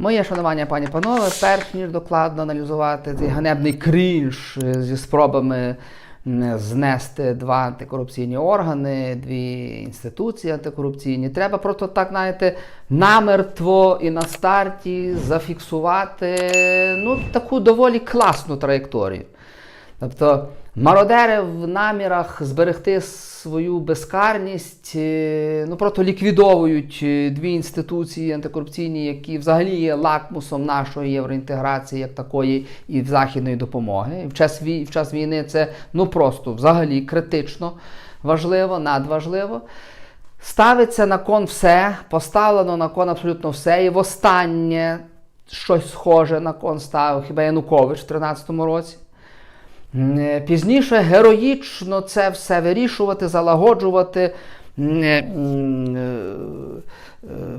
Моє шанування, пані панове, перш ніж докладно аналізувати цей ганебний крінж зі спробами знести два антикорупційні органи, дві інституції антикорупційні, треба просто так, знаєте, намертво і на старті зафіксувати ну, таку доволі класну траєкторію. Тобто мародери в намірах зберегти свою безкарність, е, ну просто ліквідовують е, дві інституції антикорупційні, які взагалі є лакмусом нашої євроінтеграції як такої і західної допомоги. В час, в час війни це ну просто взагалі критично важливо, надважливо. Ставиться на кон все, поставлено на кон абсолютно все. І востаннє щось схоже на кон ставив хіба Янукович в 2013 році. Е, Пізніше героїчно це все вирішувати, залагоджувати, е, е,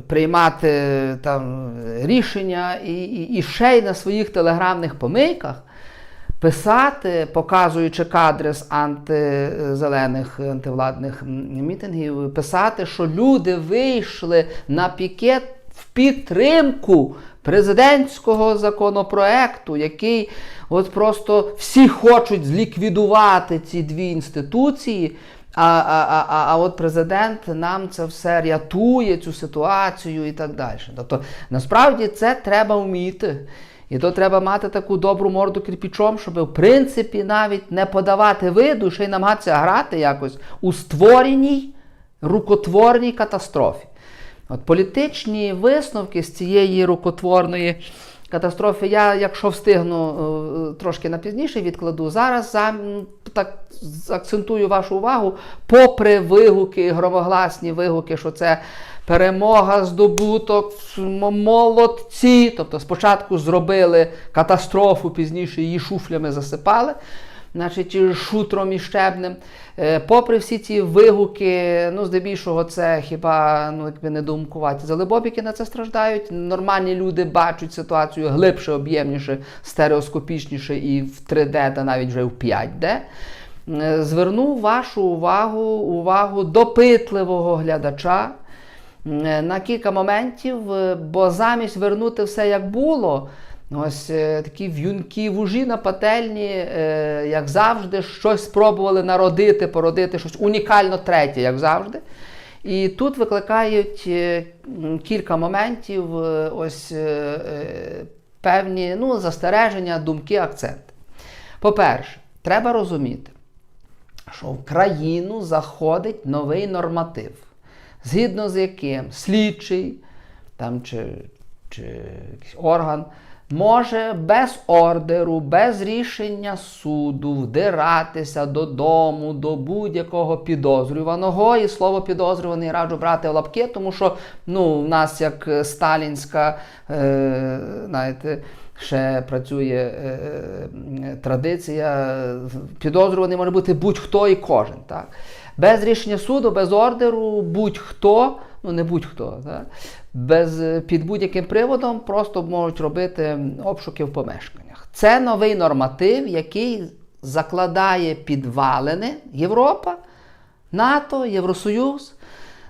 приймати там рішення і, і, і ще й на своїх телеграмних помийках писати, показуючи кадри з антизелених антивладних мітингів, писати, що люди вийшли на пікет в підтримку президентського законопроекту, який от просто всі хочуть зліквідувати ці дві інституції. А, а, а, а, от президент нам це все рятує, цю ситуацію і так далі. Тобто, насправді це треба вміти. І то треба мати таку добру морду кирпічом, щоб в принципі навіть не подавати виду, ще й намагатися грати якось у створеній рукотворній катастрофі. От політичні висновки з цієї рукотворної катастрофи, я, якщо встигну, е, трошки на пізніше відкладу. Зараз за, так акцентую вашу увагу, попри вигуки, громогласні вигуки, що це перемога, здобуток, молодці. Тобто спочатку зробили катастрофу, пізніше її шуфлями засипали значить, шутром і щебнем. Е, Попри всі ці вигуки, ну, здебільшого, це хіба ну, якби не думкувати. Залебобіки на це страждають. Нормальні люди бачать ситуацію глибше, об'ємніше, стереоскопічніше і в 3D, та навіть вже в 5D. Е, Зверну вашу увагу, увагу допитливого глядача е, на кілька моментів, бо замість вернути все як було. Ось е, такі в'юнки вужі на пательні, е, як завжди, щось спробували народити, породити щось унікально третє, як завжди. І тут викликають е, кілька моментів, ось певні ну, застереження, думки, акценти. По-перше, треба розуміти, що в країну заходить новий норматив, згідно з яким слідчий там, чи, чи якийсь орган може без ордеру, без рішення суду вдиратися додому до будь-якого підозрюваного. І слово підозрюваний раджу брати в лапки, тому що ну, в нас як е, сталінська, е, знаєте, ще працює е, е, традиція, підозрюваний може бути будь-хто і кожен. Так? Без рішення суду, без ордеру, будь-хто, ну не будь-хто, так? без, е, під будь-яким приводом просто можуть робити обшуки в помешканнях. Це новий норматив, який закладає підвалини Європа, НАТО, Євросоюз,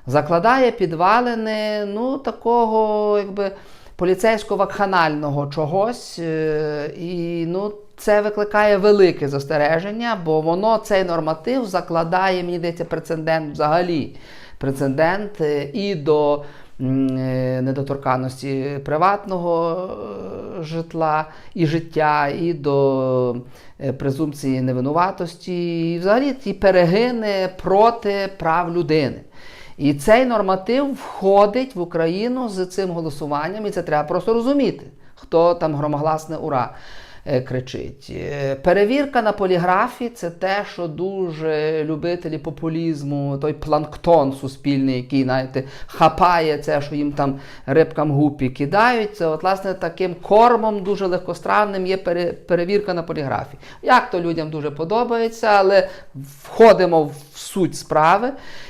закладає підвалини ну, такого якби, поліцейсько-вакханального чогось. е, І ну, це викликає велике застереження, бо воно цей норматив закладає, мені здається, прецедент взагалі. Прецедент і до е, недоторканності приватного е, житла і життя, і до е, презумпції невинуватості, і взагалі ті перегини проти прав людини. І цей норматив входить в Україну з цим голосуванням, і це треба просто розуміти, хто там громогласне ура кричить. Е, Перевірка на поліграфі це те, що дуже любителі популізму, той планктон суспільний, який, знаєте, хапає це, що їм там рибкам гупі кидають. Це, от, власне, таким кормом дуже легкостранним є пере- перевірка на поліграфі. Як то людям дуже подобається, але входимо в суть справи.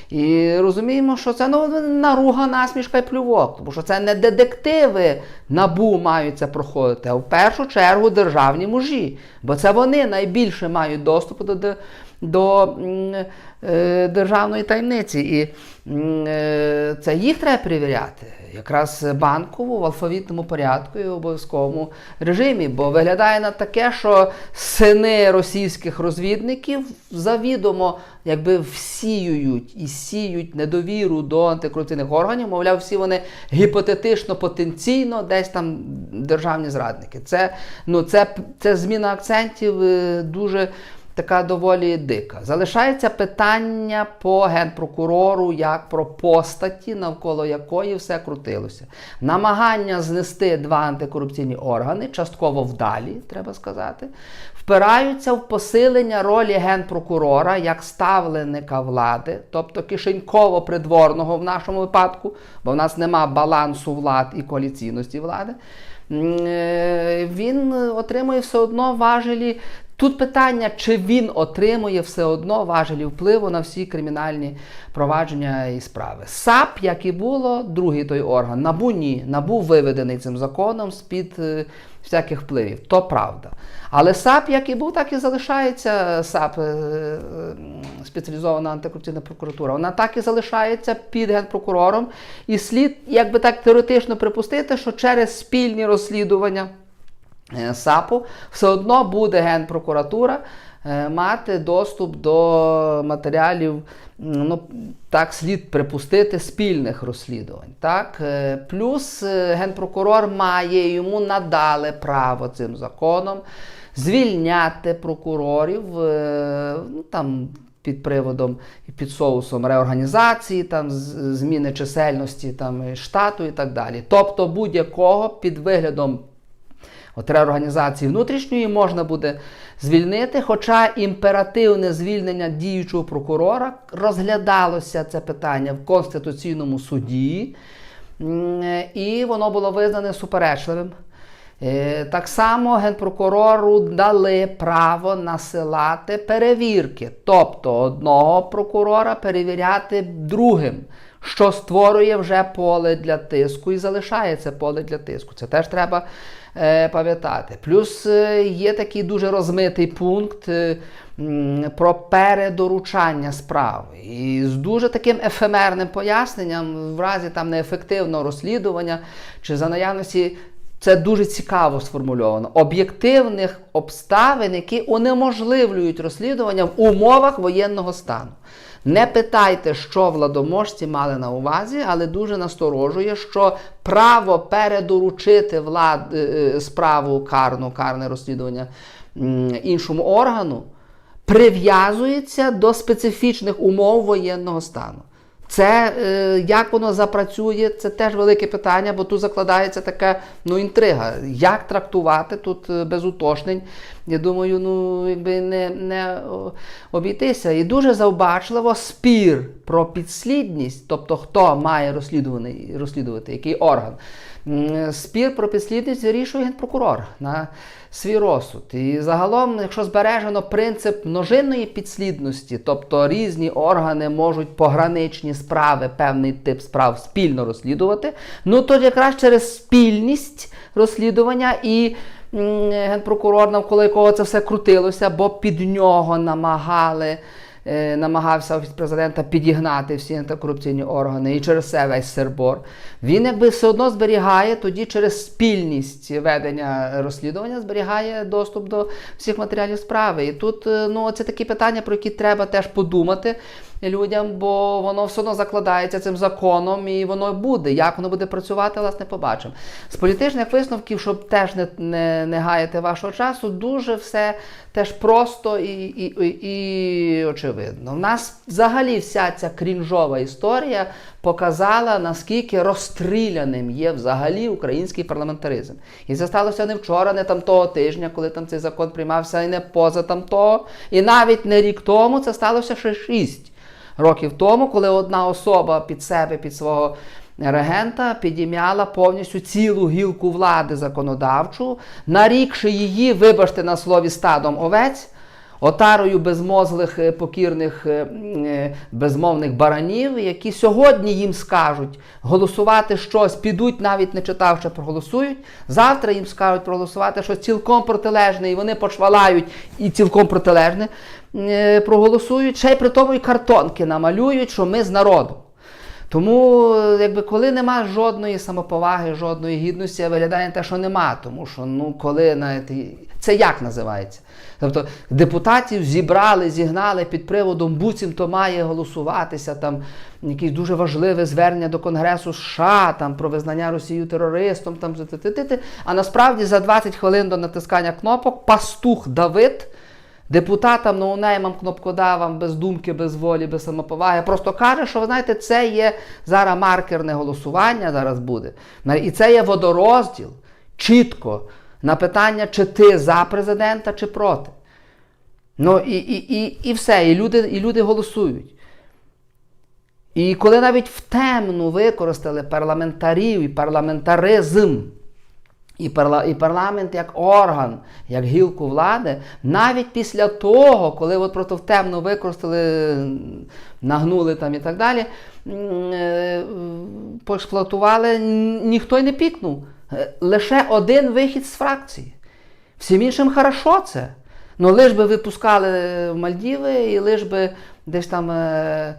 І розуміємо, що це ну, наруга, насмішка і плювок, тому що це не детективи набу мають це проходити, а в першу чергу державні мужі. Бо це вони найбільше мають доступ до, до е, державної таємниці. І е, це їх треба перевіряти. Якраз банкову в алфавітному порядку і в обов'язковому режимі. Бо виглядає на таке, що сини російських розвідників завідомо якби всіюють і сіють недовіру до антикорупційних органів. Мовляв, всі вони гіпотетично, потенційно десь там державні зрадники. Це, ну, це, це зміна акцентів е, дуже така доволі дика. Залишається питання по генпрокурору як про постаті, навколо якої все крутилося. Намагання знести два антикорупційні органи, частково вдалі, треба сказати, впираються в посилення ролі генпрокурора як ставленика влади, тобто кишеньково-придворного в нашому випадку, бо в нас нема балансу влад і коаліційності влади. Е, Він отримує все одно важелі. Тут питання, чи він отримує все одно важелі впливу на всі кримінальні провадження і справи. САП, як і було, другий той орган, НАБУ ні. НАБУ виведений цим законом з-під е, всяких впливів. То правда. Але САП, як і був, так і залишається САП, е, е, спеціалізована антикорупційна прокуратура. Вона так і залишається під генпрокурором. І слід, якби так теоретично припустити, що через спільні розслідування. Е, САПу, все одно буде Генпрокуратура е, мати доступ до матеріалів, ну, так слід припустити, спільних розслідувань. Так? Е, Плюс Генпрокурор має йому надали право цим законом звільняти прокурорів ну, там, під приводом і під соусом реорганізації, там, зміни чисельності там, штату і так далі. Тобто будь-якого під виглядом От реорганізації внутрішньої можна буде звільнити, хоча імперативне звільнення діючого прокурора розглядалося це питання в Конституційному суді, і воно було визнане суперечливим. Е, Так само генпрокурору дали право насилати перевірки, тобто одного прокурора перевіряти другим, що створює вже поле для тиску і залишається поле для тиску. Це теж треба пам'ятати. Плюс е, є такий дуже розмитий пункт е, про передоручання справ. І з дуже таким ефемерним поясненням, в разі там неефективного розслідування чи за наявності. Це дуже цікаво сформульовано. Об'єктивних обставин, які унеможливлюють розслідування в умовах воєнного стану. Не питайте, що владоможці мали на увазі, але дуже насторожує, що право передоручити влад, е, е, справу карну, карне розслідування іншому органу прив'язується до специфічних умов воєнного стану. Це е, як воно запрацює, це теж велике питання, бо тут закладається така ну, інтрига. Як трактувати тут е, без уточнень? Я думаю, ну якби не, не обійтися. І дуже завбачливо спір про підслідність, тобто хто має розслідувати, який орган. Спір про підслідність вирішує генпрокурор на свій розсуд. І загалом, якщо збережено принцип множинної підслідності, тобто різні органи можуть пограничні справи, певний тип справ спільно розслідувати, ну то якраз через спільність розслідування і генпрокурор, навколо якого це все крутилося, бо під нього намагали. Е, Намагався офіс президента підігнати всі антикорупційні органи і через це весь сербор. Він якби все одно зберігає тоді через спільність ведення розслідування, зберігає доступ до всіх матеріалів справи. І тут е, ну, це такі питання, про які треба теж подумати людям, бо воно все одно закладається цим законом і воно буде. Як воно буде працювати, власне, побачимо. З політичних висновків, щоб теж не, не, не гаяти вашого часу, дуже все теж просто і, і, і, і очевидно. У нас взагалі вся ця крінжова історія показала, наскільки розстріляним є взагалі український парламентаризм. І це сталося не вчора, не там того тижня, коли там цей закон приймався, і не поза там того. І навіть не рік тому це сталося ще шість років тому, коли одна особа під себе, під свого регента підім'яла повністю цілу гілку влади законодавчу, нарікши її, вибачте на слові, стадом овець. отарою безмозглих, е, покірних, е, е, безмовних баранів, які сьогодні їм скажуть голосувати щось, підуть, навіть не читавши, проголосують. Завтра їм скажуть проголосувати щось цілком протилежне, і вони почвалають і цілком протилежне проголосують. Ще й при тому і картонки намалюють, що ми з народом. Тому, е, якби коли нема жодної самоповаги, жодної гідності, виглядає те, що нема. Тому що ну коли знаєте, це як називається? Тобто депутатів зібрали, зігнали під приводом, буцімто має голосуватися там якесь дуже важливе звернення до Конгресу США там про визнання Росію терористом. Там а насправді за 20 хвилин до натискання кнопок пастух Давид. Депутатам, ноунеймам, кнопкодавам, без думки, без волі, без самоповаги, просто каже, що ви знаєте, це є зараз маркерне голосування, зараз буде. І це є водорозділ чітко на питання, чи ти за президента, чи проти. Ну і, і, і, і все, і люди, і люди голосують. І коли навіть в темну використали парламентарів і парламентаризм, і, парла, і парламент як орган, як гілку влади, навіть після того, коли от просто в темну використали, нагнули там і так далі, е, поексплуатували, ніхто й не пікнув. Е, Лише один вихід з фракції. Всім іншим хорошо це. Ну, лиш би випускали в Мальдіви і лиш би десь там е,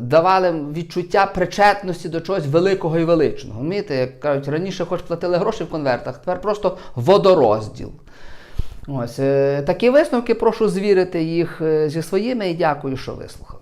давали відчуття причетності до чогось великого і величного. Вмієте, як кажуть, раніше хоч платили гроші в конвертах, тепер просто водорозділ. Ось е, такі висновки, прошу звірити їх е, зі своїми і дякую, що вислухали.